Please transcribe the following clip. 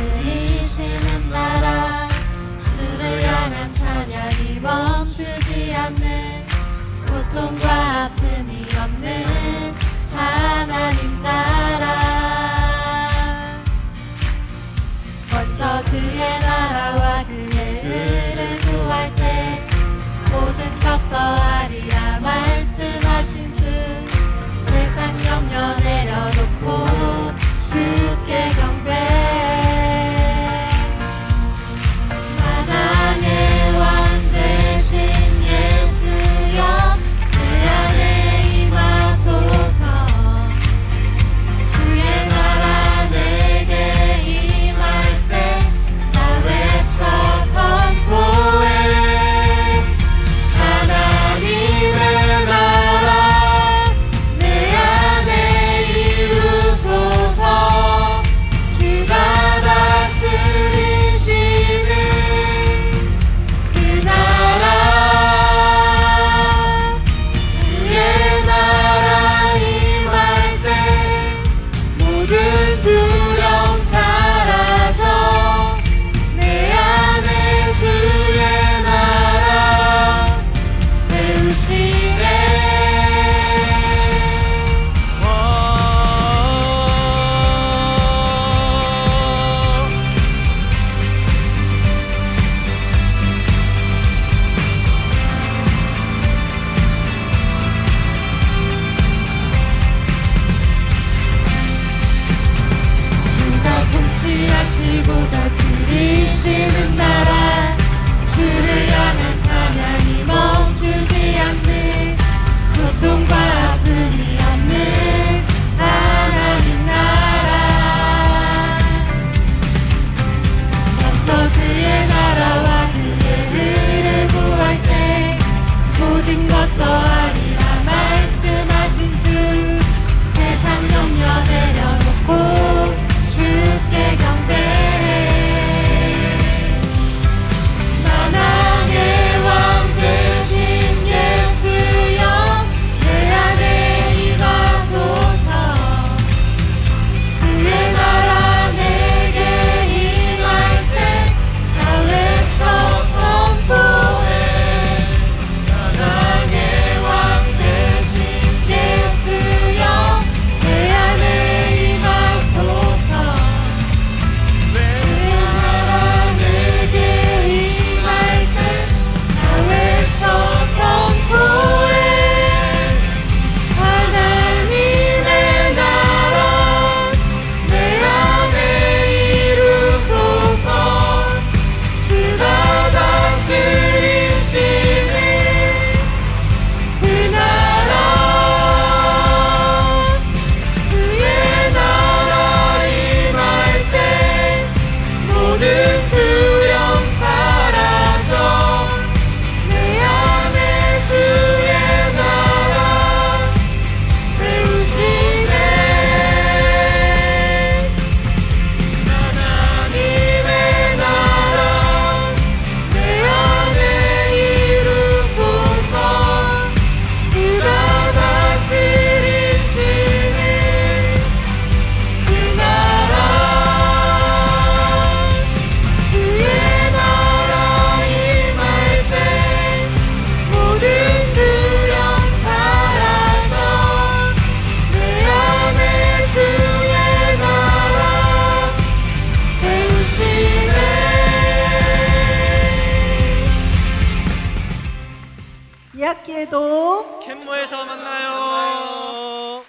다스리시는 나라 주를 향한 찬양이 멈추지 않는 고통과 with you. in the night. 2학기에도 캔모에서 만나요.